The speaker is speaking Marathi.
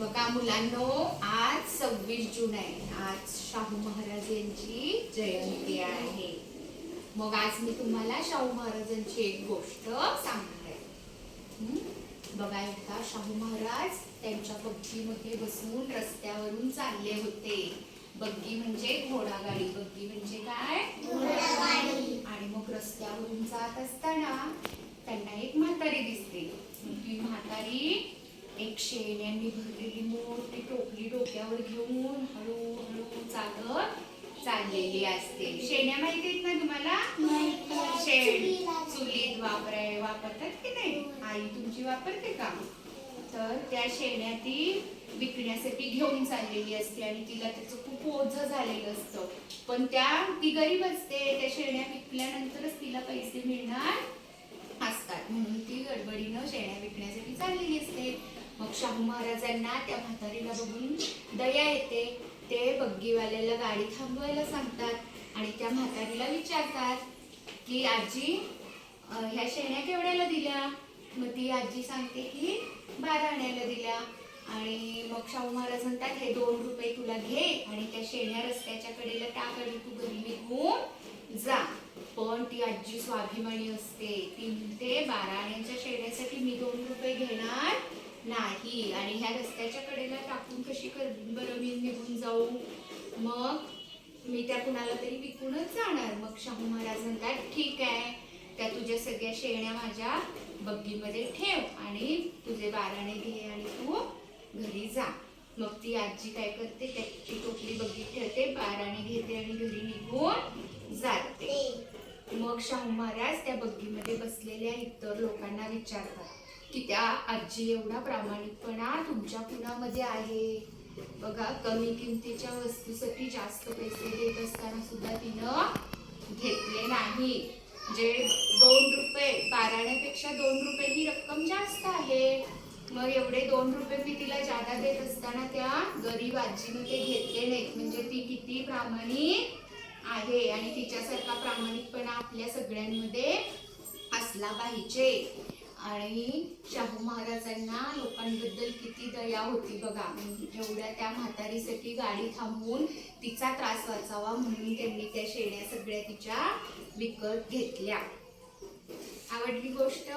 बघा मुलांनो आज सव्वीस जून आहे. आज शाहू महाराज यांची जयंती आहे. मग आज मी तुम्हाला शाहू महाराजांची एक गोष्ट सांगणार आहे? बघा एकदा शाहू महाराज त्यांच्या बग्गीमध्ये बसून रस्त्यावरून चालले होते. बग्गी म्हणजे घोडागाडी. बग्गी म्हणजे काय? आणि मग रस्त्यावरून जात असताना त्यांना एक म्हातारी दिसते. ती म्हातारी एक शेण्यांनी भरलेली मोठी टोपली डोक्यावर घेऊन हळूहळू चालत चाललेली असते. शेण्या माहिती आहेत ना तुम्हाला? शेण. चुलीत वापराय वापरतात की नाही? आई तुमची वापरते का? तर त्या शेण्या ती विकण्यासाठी घेऊन चाललेली असते आणि तिला त्याचं खूप ओझं झालेलं असतं. पण त्या ती गरीब असते त्या शेण्या विकल्यानंतरच तिला पैसे मिळणार असतात म्हणून ती गडबडीनं शेण्या विकण्यासाठी चाललेली असते मग शाहू महाराजांना त्या म्हातारीला बघून दया येते. ते बग्गीवाल्याला गाडी थांबवायला सांगतात आणि त्या म्हातारीला विचारतात की आजी ह्या शेण्या केवढ्याला दिल्या? मग ती आजी सांगते की बारा आण्याला दिल्या. आणि मग शाहू महाराज म्हणतात हे दोन रुपये तुला घे आणि त्या शेण्या रस्त्याच्या कडेला टाक आणि तू घरी निघून जा. पण ती आजी स्वाभिमानी असते. ती म्हणते बारा आण्याच्या शेण्यासाठी मी दोन रुपये घेणार नाही. आणि ह्या रस्त्याच्या कडेला टाकून कशी कर बरं मी निघून जाऊ. मग मी त्या कुणाला तरी विकूनच जाणार. मग शाहू महाराज म्हणतात ठीक आहे. त्या तुझ्या सगळ्या शेण्या माझ्या बग्गीमध्ये ठेव आणि तुझे बाराणे घे आणि तू घरी जा. मग ती आजी काय करते? त्याची टोपली बग्गीत ठेवते बाराणे घेते आणि घरी निघून जाते. मग शाहू महाराज त्या बग्गीमध्ये बसलेल्या इतर लोकांना विचारतात. की त्या आजी एवढा प्रामाणिकपणा तुमच्या कुणामध्ये आहे? बघा कमी किमतीच्या वस्तूसाठी जास्त पैसे देत असताना सुद्धा तिनं घेतले नाही. जे दोन रुपये बाराण्यापेक्षा दोन रुपये ही रक्कम जास्त आहे. मग एवढे दोन रुपये मी तिला जादा देत असताना त्या गरीब आजीने ते घेतले नाहीत. म्हणजे ती किती प्रामाणिक आहे आणि तिच्यासारखा प्रामाणिकपणा आपल्या सगळ्यांमध्ये असला पाहिजे. आणि शाहू महाराजांना लोकांबद्दल किती दया होती बघा. एवढ्या त्या म्हातारीसाठी गाडी थांबवून तिचा त्रास वाचावा म्हणून त्यांनी त्या शेण्या सगळ्या तिच्या विकत घेतल्या. आवडली गोष्ट?